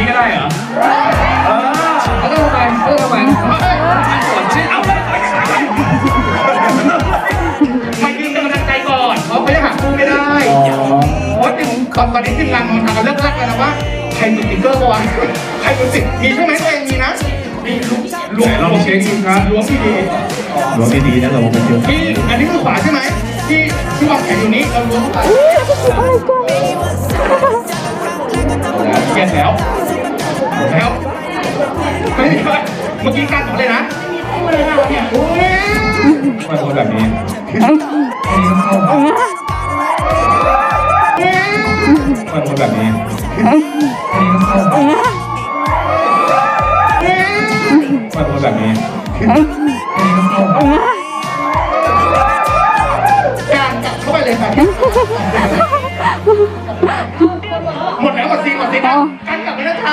นี้ก็ได้เหรอ เออเอาได้ทำไมเอาได้ทำไมเอาได้ทำสวนชื่อเอาได้ไปยืนเป็นกำลังใจก่อนเขาไม่ได้หาคู่ไม่ได้โอ้ยถึงตอนตอนนี้ทีมงานทำกันเลิกลักกันแล้วว่าใครดูติ๊กเกอร์บ้างใครดูสิมีใช่ไหมตัวเองมีนะมีลูกล้วงลองเช็คดูครับล้วงที่ดีล้วงที่ดีนะเราเป็นเดียวที่อันนี้คือขวาใช่ไหมที่ที่วางแขนอยู่นี้เราล้วงเข้าไปเปลี่ยนแล้ว เมื่อกี้การบอกเลยนะไม่ได้นะเนี่ยโอ้ยไม่ควรแบบนี้ไม่ควรแบบนี้ไม่ควรแบบนี้การกลับเข้าไปเลยค่ะหมดแล้วหมดซีนหมดซีนนะการกลับไปนะครั